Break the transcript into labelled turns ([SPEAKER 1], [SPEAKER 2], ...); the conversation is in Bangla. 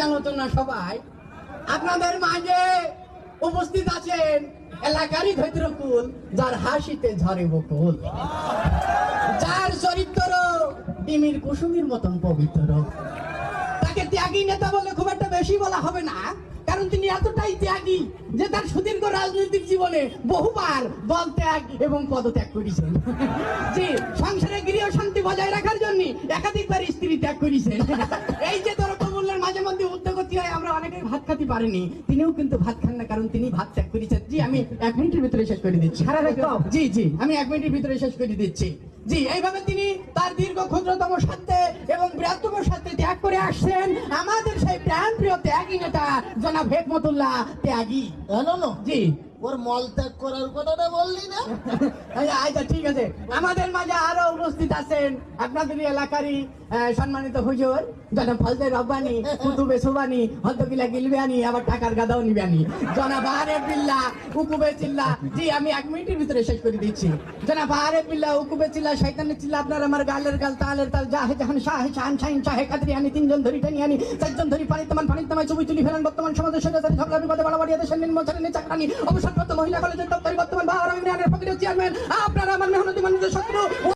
[SPEAKER 1] জানো তো না সবাই। আপনাদের মাঝে উপস্থিত আছেন এলাকারই ধৈত্রকুল যার হাসিতে ঝরে বকুল যার চরিত্র ডিমির কুসুমির মতন পবিত্র। তাকে ত্যাগী নেতা বলে খুব একটা বেশি বলা হবে না, কারণ তিনি এতটাই ত্যাগী যে তার সুদীর্ঘ রাজনৈতিক জীবনে বহুবার দল ত্যাগ এবং পদত্যাগ করেছেন। জি, সংসারে গৃহ শান্তি বজায় রাখার জন্য একাধিকবার স্ত্রী ত্যাগ করেছেন। এই যে ধরো পারিনি তিনিও কিন্তু ভাত খান না কারণ তিনি ভাত ত্যাগ করেছেন জি আমি এক মিনিটের ভিতরে শেষ করে দিচ্ছি। জি জি আমি এক মিনিটের ভিতরে শেষ করে দিচ্ছি। জি এইভাবে তিনি তার দীর্ঘ ক্ষুদ্রতম সাথে এবং বৃহত্তম সাথে ত্যাগ করে আসছেন। আমাদের সেই প্রাণ প্রিয় ত্যাগী নেতা জনাব হেকমতুল্লাহ ত্যাগী। জি।
[SPEAKER 2] ওর মল ত্যাগ করার কথাটা বললি না?
[SPEAKER 1] আচ্ছা, আচ্ছা ঠিক আছে। আমাদের মাঝে আরও উপস্থিত আছেন আপনাদের এলাকারই সম্মানিত হুজুর জনাব রব্বানি কুতুবে সুবানি আবার টাকার গাদাও নিবানি জনাব বিল্লা উকুবে চিল্লা। জি আমি এক মিনিটের ভিতরে শেষ করে দিচ্ছি। জনাব বিল্লা উকুবে চিল্লা চিল্লা আপনার আমার গালের গাল তালের তাল জাহে জাহান শাহে শাহান শাহিন শাহে কাদরি আনি তিনজন ধরি টেনি আনি চারজন ধরি পানি তেমন ছবি তুলি ফেলেন বর্তমান সমাজের সঙ্গে ঝগড়া বিপদে বাড়াবাড়ি দেশের চাকরানি অবসরপ্রাপ্ত মহিলা কলেজের দপ্তরি বর্তমান বাহার আমি চেয়ারম্যান আপনারা আমার মেহনতি মানুষের শত্রু।